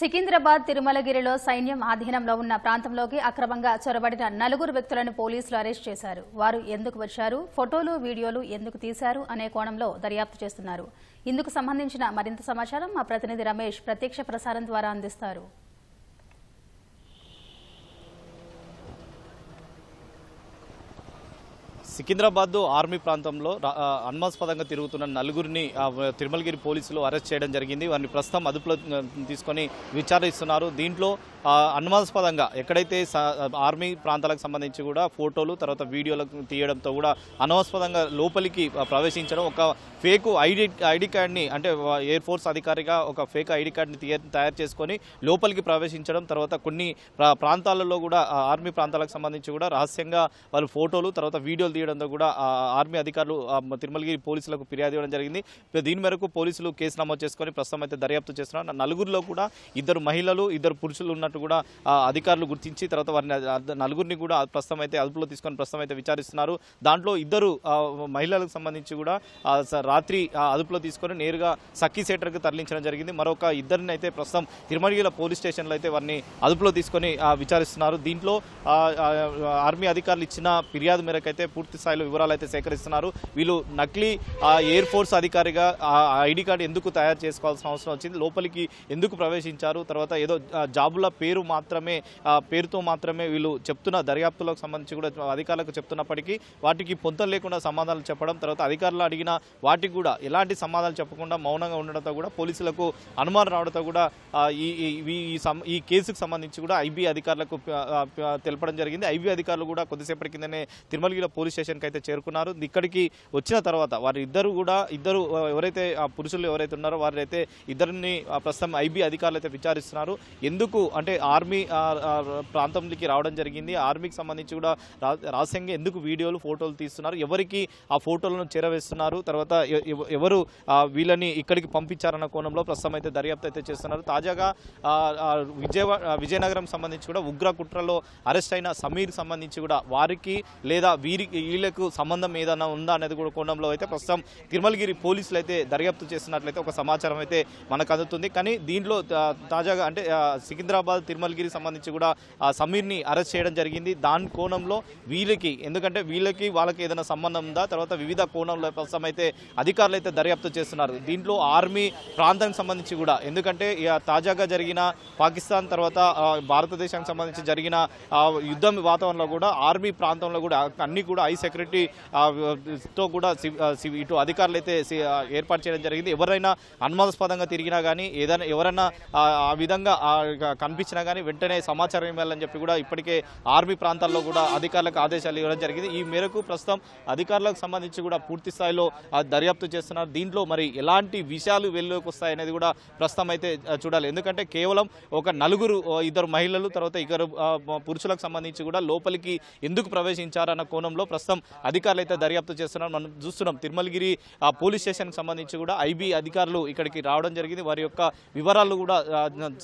సికింద్రాబాద్ తిరుమలగిరిలో సైన్యం ఆధీనంలో ఉన్న ప్రాంతంలోకి అక్రమంగా చొరబడిన నలుగురు వ్యక్తులను పోలీసులు అరెస్ట్ చేశారు. వారు ఎందుకు వచ్చారు? ఫోటోలు వీడియోలు ఎందుకు తీశారు? అనే కోణంలో దర్యాప్తు చేస్తున్నారు. ఇందుకు సంబంధించిన మరింత సమాచారం మా ప్రతినిధి రమేష్ ప్రత్యక్ష ప్రసారం ద్వారా అందిస్తారు. సికింద్రాబాద్ ఆర్మీ ప్రాంతంలో రా- తిరుగుతున్న నలుగురిని తిరుమలగిరి పోలీసులు అరెస్ట్ చేయడం జరిగింది. వారిని ప్రస్తుతం అదుపులో తీసుకొని విచారిస్తున్నారు. దీంట్లో ఆ, ఎక్కడైతే స- ఆర్మీ ప్రాంతాలకు సంబంధించి కూడా ఫోటోలు తర్వాత వీడియోలకు తీయడంతో కూడా అనుమానాస్పదంగా లోపలికి ప్రవేశించడం ఒక ఫేక్ ఐడి ఐడి కార్డ్ని అంటే ఎయిర్ ఫోర్స్ అధికారిగా ఒక ఫేక్ ఐడి కార్డ్ని తీయ- తయారు చేసుకొని లోపలికి ప్రవేశించడం తర్వాత కొన్ని ప్రా- ప్రాంతాలలో కూడా ఆర్మీ ప్రాంతాలకు సంబంధించి కూడా రహస్యంగా వాళ్ళు ఫోటోలు తర్వాత వీడియోలు తీయడం చేయడంతో కూడా ఆర్మీ అధికారులు తిరుమలగిరి పోలీసులకు ఫిర్యాదు ఇవ్వడం జరిగింది. దీని మేరకు పోలీసులు కేసు నమోదు చేసుకొని ప్రస్తుతం అయితే దర్యాప్తు చేస్తున్నారు. నలుగురిలో కూడా ఇద్దరు మహిళలు ఇద్దరు పురుషులు ఉన్నట్టు కూడా అధికారులు గుర్తించి తర్వాత వారిని నలుగురిని కూడా ప్రస్తుతం అయితే అదుపులో తీసుకొని ప్రస్తుతం అయితే విచారిస్తున్నారు. దాంట్లో ఇద్దరు మహిళలకు సంబంధించి కూడా రాత్రి ఆ, అదుపులో తీసుకొని నేరుగా సఖీ సెంటర్కి తరలించడం జరిగింది. మరొక ఇద్దరిని అయితే ప్రస్తుతం తిరుమలగిరి పోలీస్ స్టేషన్లో అయితే వారిని అదుపులో తీసుకొని విచారిస్తున్నారు. దీంట్లో ఆర్మీ అధికారులు ఇచ్చిన ఫిర్యాదు మేరకు అయితే పూర్తి స్థాయిలో వివరాలు అయితే సేకరిస్తున్నారు. వీళ్ళు నకిలీ ఎయిర్ ఫోర్స్ అధికారిగా ఐడి కార్డు ఎందుకు తయారు చేసుకోవాల్సిన అవసరం వచ్చింది లోపలికి ఎందుకు ప్రవేశించారు తర్వాత ఏదో జాబుల పేరు మాత్రమే పేరుతో మాత్రమే వీళ్ళు చెప్తున్న దర్యాప్తులకు సంబంధించి కూడా అధికారులకు చెప్తున్నప్పటికీ వాటికి పొంతం లేకుండా సమాధానాలు చెప్పడం తర్వాత అధికారులు అడిగిన వాటికి కూడా ఎలాంటి సమాధానాలు చెప్పకుండా మౌనంగా ఉండడంతో కూడా పోలీసులకు అనుమానం రావడంతో కూడా ఈ ఈ- కేసుకు సంబంధించి కూడా ఐబీ అధికారులకు తెలపడం జరిగింది. ఐబీ అధికారులు కూడా కొద్దిసేపటి కిందనే తిరుమలగిరి పోలీస్ స్టేషన్కి అయితే చేరుకున్నారు. ఇక్కడికి వచ్చిన తర్వాత వారి ఇద్దరు కూడా ఇద్దరు ఎవరైతే ఆ పురుషులు ఎవరైతే ఉన్నారో వారైతే ఇద్దరిని ప్రస్తుతం ఐబీ అధికారులు అయితే విచారిస్తున్నారు. ఎందుకు? అంటే ఆర్మీ ప్రాంతంలోకి రావడం జరిగింది. ఆర్మీకి సంబంధించి కూడా రహస్యంగా ఎందుకు వీడియోలు ఫోటోలు తీస్తున్నారు? ఎవరికి ఆ ఫోటోలను చేరవేస్తున్నారు? తర్వాత ఎవరు ఆ, వీళ్ళని ఇక్కడికి పంపించారన్న కోణంలో ప్రస్తుతం అయితే దర్యాప్తు అయితే చేస్తున్నారు. తాజాగా విజయవాడ విజయనగరం సంబంధించి కూడా ఉగ్ర కుట్రలో అరెస్ట్ అయిన సమీర్ సంబంధించి కూడా వారికి లేదా వీరికి వీళ్ళకు సంబంధం ఏదైనా ఉందా అనేది కూడా కోణంలో అయితే ప్రస్తుతం తిరుమలగిరి పోలీసులు అయితే దర్యాప్తు చేస్తున్నట్లయితే ఒక సమాచారం అయితే మనకు అందుతుంది. కానీ దీంట్లో తాజాగా అంటే సికింద్రాబాద్ తిరుమలగిరి సంబంధించి కూడా సమీర్ని అరెస్ట్ చేయడం జరిగింది. దాని కోణంలో వీళ్ళకి ఎందుకంటే వీళ్ళకి వాళ్ళకి ఏదైనా సంబంధం ఉందా? తర్వాత వివిధ కోణంలో ప్రస్తుతం అయితే అధికారులు అయితే దర్యాప్తు చేస్తున్నారు. దీంట్లో ఆర్మీ ప్రాంతానికి సంబంధించి కూడా ఎందుకంటే తాజాగా జరిగిన పాకిస్తాన్ తర్వాత భారతదేశానికి సంబంధించి జరిగిన యుద్ధం వాతావరణంలో కూడా ఆర్మీ ప్రాంతంలో కూడా అన్ని కూడా ఐస్ సెక్యూరిటీ తో కూడా ఇటు అధికారులు అయితే ఏర్పాటు చేయడం జరిగింది. ఎవరైనా అనుమానాస్పదంగా తిరిగినా కానీ ఏదైనా ఎవరైనా ఆ విధంగా కనిపించినా కానీ వెంటనే సమాచారం ఇవ్వాలని చెప్పి కూడా ఇప్పటికే ఆర్మీ ప్రాంతాల్లో కూడా అధికారులకు ఆదేశాలు ఇవ్వడం జరిగింది. ఈ మేరకు ప్రస్తుతం అధికారులకు సంబంధించి కూడా పూర్తి స్థాయిలో దర్యాప్తు చేస్తున్నారు. దీంట్లో మరి ఎలాంటి విషయాలు వెలుగులోకి వస్తాయనేది కూడా ప్రస్తుతం అయితే చూడాలి. ఎందుకంటే కేవలం ఒక నలుగురు ఇద్దరు మహిళలు తర్వాత ఇద్దరు పురుషులకు సంబంధించి కూడా లోపలికి ఎందుకు ప్రవేశించారన్న కోణంలో ప్రస్తుతం అధికారులు అయితే దర్యాప్తు చేస్తున్నారు. మనం చూస్తున్నాం తిరుమలగిరి పోలీస్ స్టేషన్కి సంబంధించి కూడా ఐబీ అధికారులు ఇక్కడికి రావడం జరిగింది. వారి యొక్క వివరాలు కూడా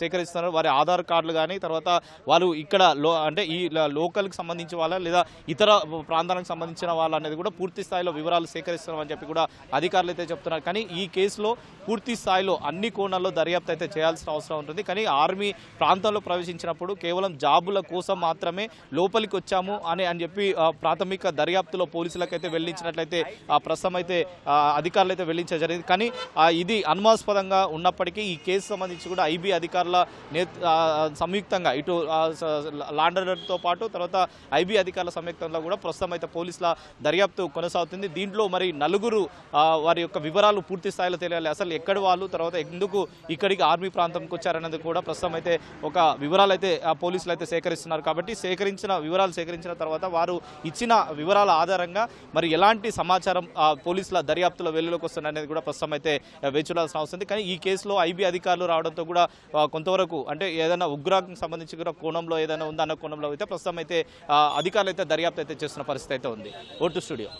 సేకరిస్తున్నారు. వారి ఆధార్ కార్డులు కానీ తర్వాత వాళ్ళు ఇక్కడ లో అంటే ఈ లోకల్కి సంబంధించి వాళ్ళ లేదా ఇతర ప్రాంతాలకు సంబంధించిన వాళ్ళ అనేది కూడా పూర్తి స్థాయిలో వివరాలు సేకరిస్తున్నామని చెప్పి కూడా అధికారులు అయితే చెప్తున్నారు. కానీ ఈ కేసులో పూర్తి స్థాయిలో అన్ని కోణాల్లో దర్యాప్తు అయితే చేయాల్సిన అవసరం ఉంటుంది. కానీ ఆర్మీ ప్రాంతంలో ప్రవేశించినప్పుడు కేవలం జాబుల కోసం మాత్రమే లోపలికి వచ్చాము అని అని చెప్పి ప్రాథమిక దర్యాప్తు దర్యాప్తులో పోలీసులకైతే వెళ్ళించినట్లయితే ఆ, ప్రస్తుతం అయితే అధికారులు అయితే వెళ్ళించడం జరిగింది. కానీ ఇది అనుమానాస్పదంగా ఉన్నప్పటికీ ఈ కేసు సంబంధించి కూడా ఐబీ అధికారుల నేత్ సంయుక్తంగా ఇటు లాండర్తో పాటు తర్వాత ఐబీ అధికారుల సంయుక్తంలో కూడా ప్రస్తుతం అయితే పోలీసుల దర్యాప్తు కొనసాగుతుంది. దీంట్లో మరి నలుగురు వారి యొక్క వివరాలు పూర్తి స్థాయిలో తెలియాలి. అసలు ఎక్కడ వాళ్ళు తర్వాత ఎందుకు ఇక్కడికి ఆర్మీ ప్రాంతంకి వచ్చారనేది కూడా ప్రస్తుతం అయితే ఒక వివరాలు అయితే ఆ, పోలీసులు అయితే సేకరిస్తున్నారు. కాబట్టి సేకరించిన వివరాలు సేకరించిన తర్వాత వారు ఇచ్చిన వివరాల ఆధారంగా మరి ఎలాంటి సమాచారం పోలీసుల దర్యాప్తులో వెలుగులోకి వస్తుంది అనేది కూడా ప్రస్తుతం అయితే వేచులాల్సిన అవసరం ఉంది. కానీ ఈ కేసులో ఐబీ అధికారులు రావడంతో కూడా కొంతవరకు అంటే ఏదైనా ఉగ్రానికి సంబంధించి కూడా కోణంలో ఏదైనా ఉందన్న కోణంలో అయితే ప్రస్తుతం అయితే అధికారులు అయితే దర్యాప్తు అయితే చేస్తున్న పరిస్థితి అయితే ఉంది. Vote studio.